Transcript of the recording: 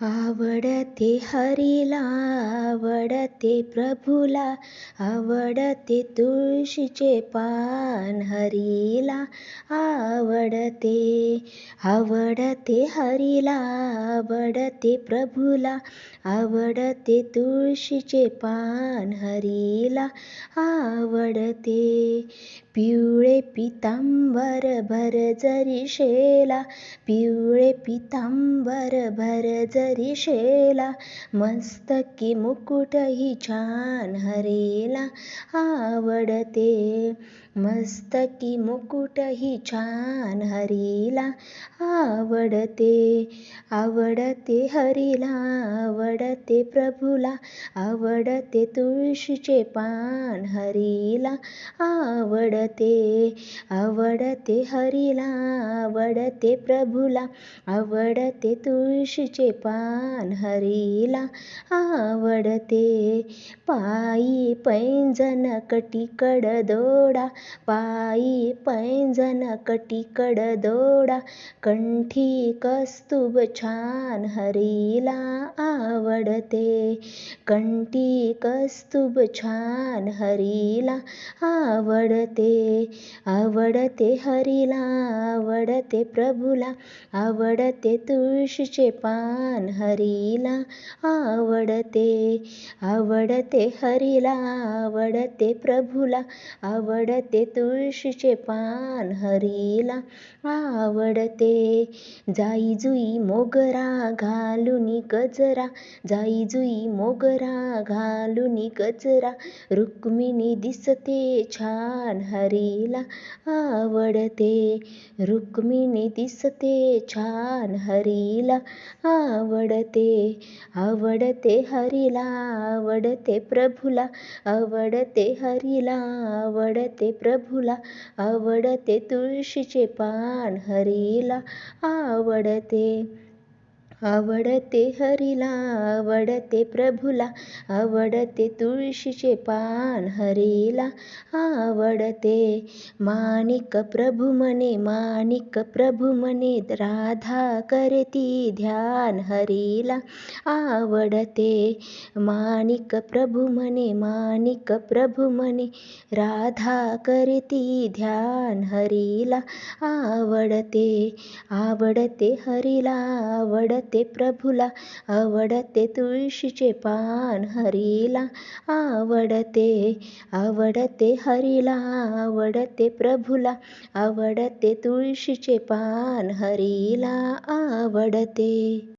आवडते हरीला आवडते प्रभूला आवडते तुळशीचे पान हरीला आवडते आवडते हरीला आवडते प्रभूला आवडते तुळशीचे पान हरीला आवडते पिवळे पितांबर भर जरी शेला पिवळे पितांबर भर जरी शेला मस्तकी मुकुटही छान हरेला आवडते. मस्तकी मुकुटही छान हरीला आवडते. आवडते हरीला आवडते प्रभूला आवडते तुळशीचे पान हरीला आवडते. आवडते हरीला आवडते प्रभूला आवडते तुळशीचे पान हरीला आवडते पायी पैंजन कटीकड दोडा पायी पैंजन कटीकड दोडा कंठी कस्तुभ छान हरीला आवडते कंठी कस्तुभ छान हरीला आवडते आवडते हरीला आवडते प्रभूला आवडते तुळशीचे पान हरीला आवडते आवडते हरीला आवडते प्रभूला आवडते तुळशीचे पान हरीला आवडते. जाई जुई मोगरा घालुनी गजरा जाई जुई मोगरा घालुनी गजरा रुक्मिणी दिसते छान हरीला आवडते. रुक्मिणी दिसते छान हरीला आवडते आवडते हरीला आवडते प्रभूला आवडते हरीला आवडते प्रभूला आवडते तुळशीचे पान हरीला आवडते. आवडते हरीला आवडते प्रभूला आवडते तुळशीचे पान हरीला. आवडते माणिक प्रभू मने माणिक प्रभू मने राधा करती ध्यान हरीला. आवडते माणिक प्रभू मने माणिक प्रभू मने राधा करती ध्यान हरीला. आवडते आवडते हरीला आवडते प्रभूला आवडते तुळशीचे पान हरीला आवडते आवडते हरीला आवडते प्रभूला आवडते तुळशीचे पान हरीला आवडते.